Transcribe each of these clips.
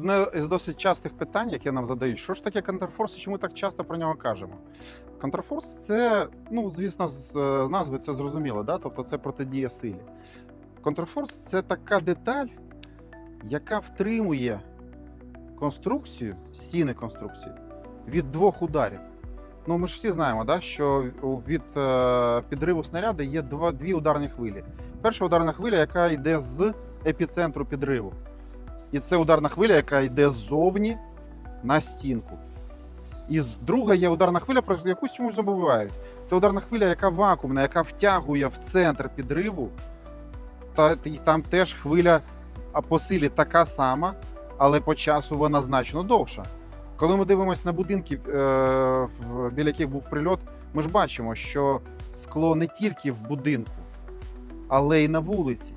Одне із досить частих питань, які нам задають, що ж таке контрфорс і чому так часто про нього кажемо? Контрфорс це, ну, звісно, з е, назви це зрозуміло, да? тобто це протидія силі. Контрфорс це така деталь, яка втримує конструкцію, стіни конструкції від двох ударів. Ну, ми ж всі знаємо, да, що від е, підриву снаряду є дві ударні хвилі. Перша ударна хвиля, яка йде з епіцентру підриву. І це ударна хвиля, яка йде ззовні на стінку. І друга є ударна хвиля, про яку чомусь забувають. Це ударна хвиля, яка вакуумна, яка втягує в центр підриву. Та і там теж хвиля по силі така сама, але по часу вона значно довша. Коли ми дивимося на будинки, е, біля яких був прильот, ми ж бачимо, що скло не тільки в будинку, але й на вулиці,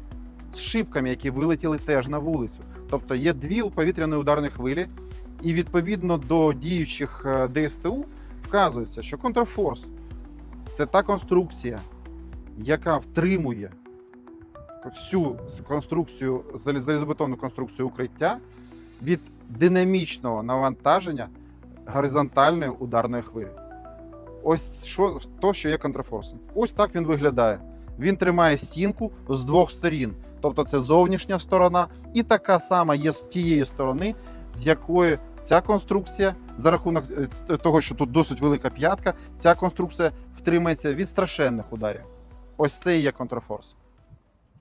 з шибками, які вилетіли теж на вулицю. Тобто є дві повітряні ударні хвилі, і відповідно до діючих е, ДСТУ вказується, що контрфорс це та конструкція, яка втримує всю конструкцію, залізобетонну конструкцію укриття від динамічного навантаження горизонтальної ударної хвилі. Ось що, то, що є контрфорсом. Ось так він виглядає. Він тримає стінку з двох сторін. Тобто це зовнішня сторона, і така сама є з тієї сторони, з якої ця конструкція, за рахунок е, того, що тут досить велика п'ятка, ця конструкція втримається від страшенних ударів. Ось це і є контрфорс.